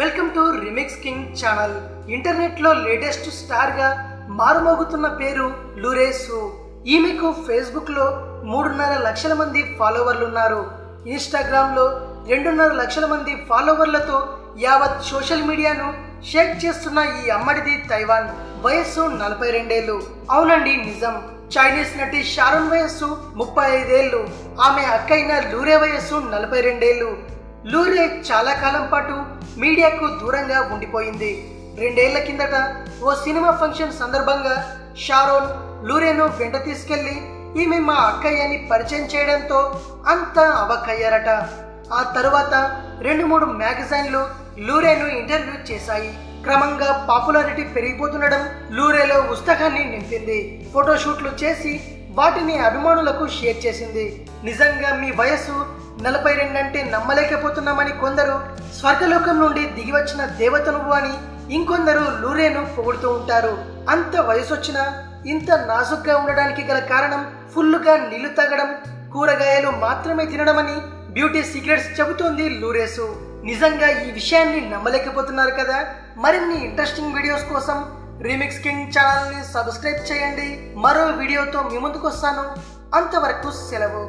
Welcome to remix king channel. ఇంటర్నెట్లో latest స్టార్గా మారుమోగుతున్న పేరు లురేసు. ఈమెకు ఫేస్బుక్లో మూడున్నర లక్షల మంది ఫాలోవర్లు ఉన్నారు ఇన్స్టాగ్రామ్లో రెండున్నర లక్షల మంది ఫాలోవర్లతో యావత్ సోషల్ మీడియాను షేక్ చేస్తున్న ఈ అమ్మడిది తైవాన్ వయస్సు నలభై రెండేళ్ళు అవునండి నిజం. చైనీస్ నటి షారున్ వయస్సు ముప్పై ఐదేళ్ళు ఆమె అక్కైన లూరే వయస్సు నలభై రెండేళ్ళు లూరే చాలా కాలం పాటు మీడియాకు దూరంగా ఉండిపోయింది. రెండేళ్ళ కిందట ఓ సినిమా ఫంక్షన్ సందర్భంగా షారోన్ లూరేను వెంట తీసుకెళ్ళి ఈమె మా అక్కయ్య అని పరిచయం చేయడంతో అంతా అవక్కయ్యారట ఆ తరువాత రెండు మూడు మ్యాగజైన్లు లూరేను ఇంటర్వ్యూ చేశాయి. క్రమంగా పాపులారిటీ పెరిగిపోతుండడం లూరేలో ఉత్సాహాన్ని నింపింది. ఫోటోషూట్లు చేసి వాటిని అభిమానులకు షేర్ చేసింది. నిజంగా మీ వయసు నలభై రెండంటే నమ్మలేకపోతున్నామని కొందరు స్వర్గలోకం నుండి దిగి వచ్చిన దేవత నువ్వు అని ఇంకొందరు లూరేను పొగుడుతూ ఉంటారు. అంత వయసు వచ్చినా ఇంత నాజుగ్గా ఉండడానికి గల కారణం ఫుల్లుగా నీళ్ళు తాగడం కూరగాయలు మాత్రమే తినడమని బ్యూటీ సీక్రెట్స్ చెబుతోంది లూరేసు. నిజంగా ఈ విషయాన్ని నమ్మలేకపోతున్నారు కదా? మరిన్ని ఇంట్రెస్టింగ్ వీడియోస్ కోసం రీమిక్స్ కింగ్ ఛానల్ని సబ్స్క్రైబ్ చేయండి. మరో వీడియోతో మీ ముందుకు వస్తాను అంతవరకు సెలవు.